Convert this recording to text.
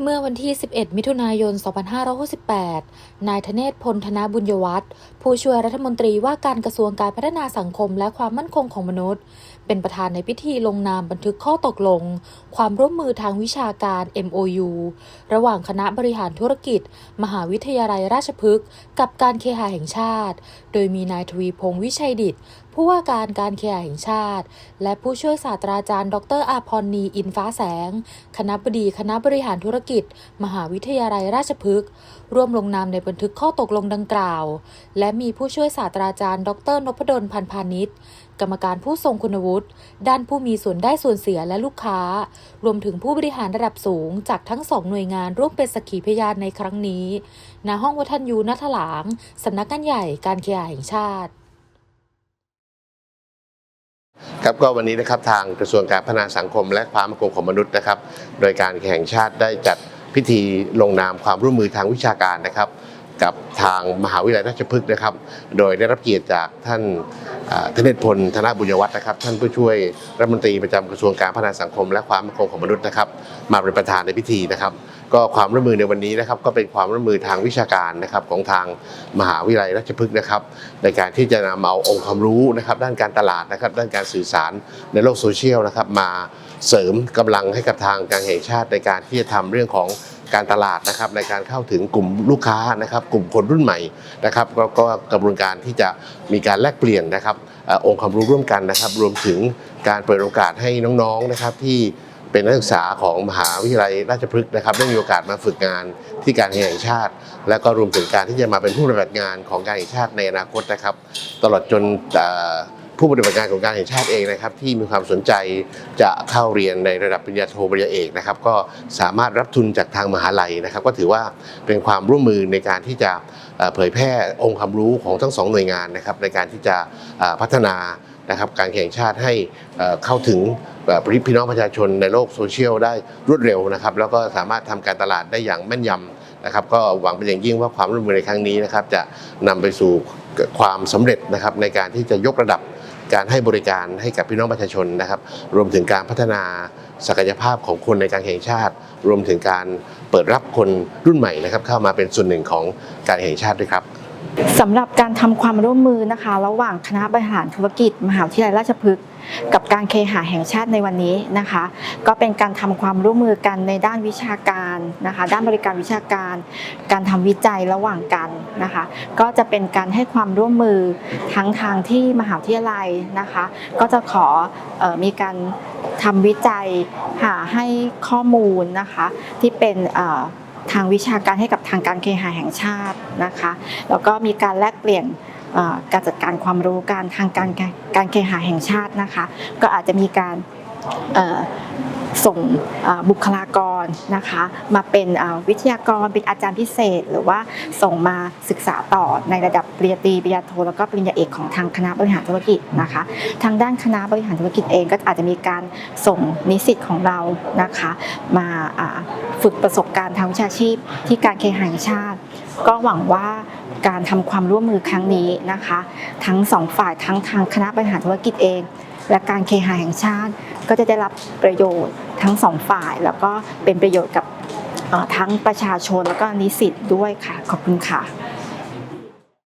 เมื่อวันที่ 11 มิถุนายน 2568 นายธเนศพลธนบุญยวัฒน์ผู้ช่วยรัฐมนตรีว่าการกระทรวงการพัฒนาสังคมและความมั่นคงของมนุษย์ เป็นประธานในพิธีลงนามบันทึกข้อตกลง ความร่วมมือทางวิชาการ MOU ระหว่างคณะบริหารธุรกิจ มหาวิทยาลัยราชพฤกษ์กับการเคหะแห่งชาติ โดยมีนายทวีพงษ์วิชัยดิตผู้ว่าการการเคหะแห่งชาติ และผู้ช่วยศาสตราจารย์ ดรอาพรณีอินฟ้าแสง คณะบดีคณะบริหารธุรกิจ มหาวิทยาลัยราชพฤกษ์ร่วมลงนามในบันทึกข้อตกลงดังกล่าว และมีผู้ช่วยศาสตราจารย์ ดรนพดลพันพาณิชย์กรรมการผู้ทรงคุณวุฒิด้านผู้มีส่วนได้ส่วนเสียและลูกค้า รวมถึงผู้บริหารระดับสูง จากทั้งสองหน่วยงานร่วมเป็นสักขีพยานในครั้งนี้ณห้องวัฒนยูนัทหลางสำนักงานใหญ่การเคหะแห่งชาติ ครับก็วันนี้นะครับทางกระทรวงการพัฒนาสังคม และความมั่นคงของมนุษย์นะครับ โดยการแห่งชาติได้จัดพิธีลงนามความร่วมมือทางวิชาการนะครับ กับทางมหาวิทยาลัยราชพฤกษ์นะครับ โดยได้รับเกียรติจากท่านธเนศพลธนบุญยวัฒน์นะครับ ท่านผู้ช่วยรัฐมนตรีประจำกระทรวงการพัฒนาสังคม และความมั่นคงของมนุษย์นะครับ มาเป็นประธานในพิธีนะครับ ก็ความร่วมมือในวันนี้นะครับก็เป็นความร่วมมือทางวิชาการนะครับของทางมหาวิทยาลัยราชพฤกษ์นะครับ ในการที่จะนำเอาองค์ความรู้นะครับด้านการตลาดนะครับด้านการสื่อสารในโลกโซเชียลนะครับมาเสริมกำลังให้กับทางการแห่งชาติในการที่จะทำเรื่องของการตลาดนะครับในการเข้าถึงกลุ่มลูกค้านะครับ กลุ่มคนรุ่นใหม่นะครับแล้วก็กระบวนการที่จะมีการแลกเปลี่ยนนะครับองค์ความรู้ร่วมกันนะครับ รวมถึงการเปิดโอกาสให้น้องๆนะครับที่ เป็นนักศึกษาของมหาวิทยาลัยราชพฤกษ์นะครับได้มีโอกาสมาฝึกงานที่การแห่งชาติ และก็รวมถึงการที่จะมาเป็นผู้ปฏิบัติงานของการแห่งชาติในอนาคตนะครับ ตลอดจนผู้ปฏิบัติงานของการแห่งชาติเองนะครับ ที่มีความสนใจจะเข้าเรียนในระดับปริญญาโทปริญญาเอกนะครับ ก็สามารถรับทุนจากทางมหาลัยนะครับ ก็ถือว่าเป็นความร่วมมือในการที่จะเผยแพร่องค์ความรู้ของทั้งสองหน่วยงานนะครับในการที่จะพัฒนา นะครับการแข่งชาติให้เข้าถึงพี่น้องประชาชนในโลกโซเชียลได้รวดเร็วนะครับ แล้วก็สามารถทำการตลาดได้อย่างแม่นยำนะครับก็หวังเป็นอย่างยิ่งว่าความร่วมมือในครั้งนี้นะครับ จะนำไปสู่ความสำเร็จนะครับในการที่จะยกระดับการให้บริการให้กับพี่น้องประชาชนนะครับ รวมถึงการพัฒนาศักยภาพของคนในการแข่งชาติ รวมถึงการเปิดรับคนรุ่นใหม่นะครับ เข้ามาเป็นส่วนหนึ่งของการแข่งชาติด้วยครับ สำหรับการทำความร่วมมือนะคะ ระหว่างคณะบริหารธุรกิจ มหาวิทยาลัยราชพฤกษ์กับการเคหะแห่งชาติในวันนี้นะคะ ก็เป็นการทำความร่วมมือกันในด้านวิชาการนะคะ ด้านบริการวิชาการ การทำวิจัยระหว่างกันนะคะ ก็จะเป็นการให้ความร่วมมือทั้งทางที่มหาวิทยาลัยนะคะ ก็จะขอออมีการทำวิจัยหาให้ข้อมูลนะคะที่เป็น ทางวิชาการให้กับทางการเคหะแห่งชาตินะคะ แล้วก็มีการแลกเปลี่ยนการจัดการความรู้การทางการการเคหะแห่งชาตินะคะ ก็อาจจะมีการ ส่งบุคลากรนะคะมาเป็นวิทยากรเป็นอาจารย์พิเศษ หรือว่าส่งมาศึกษาต่อในระดับปริญญาตรีปริญญาโทแล้วก็ปริญญาเอกของทางคณะบริหารธุรกิจนะคะ ทางด้านคณะบริหารธุรกิจเองก็อาจจะมีการส่งนิสิตของเรานะคะมาอ่าฝึกประสบการณ์ทางวิชาชีพที่การเคหะแห่งชาติ ก็หวังว่าการทำความร่วมมือครั้งนี้นะคะ ทั้งสองฝ่ายทั้งทางคณะบริหารธุรกิจเอง และการเคหะแห่งชาติ ก็จะได้รับประโยชน์ทั้งสองฝ่าย แล้วก็เป็นประโยชน์กับทั้งประชาชนแล้วก็นิสิตด้วยค่ะ ขอบคุณค่ะ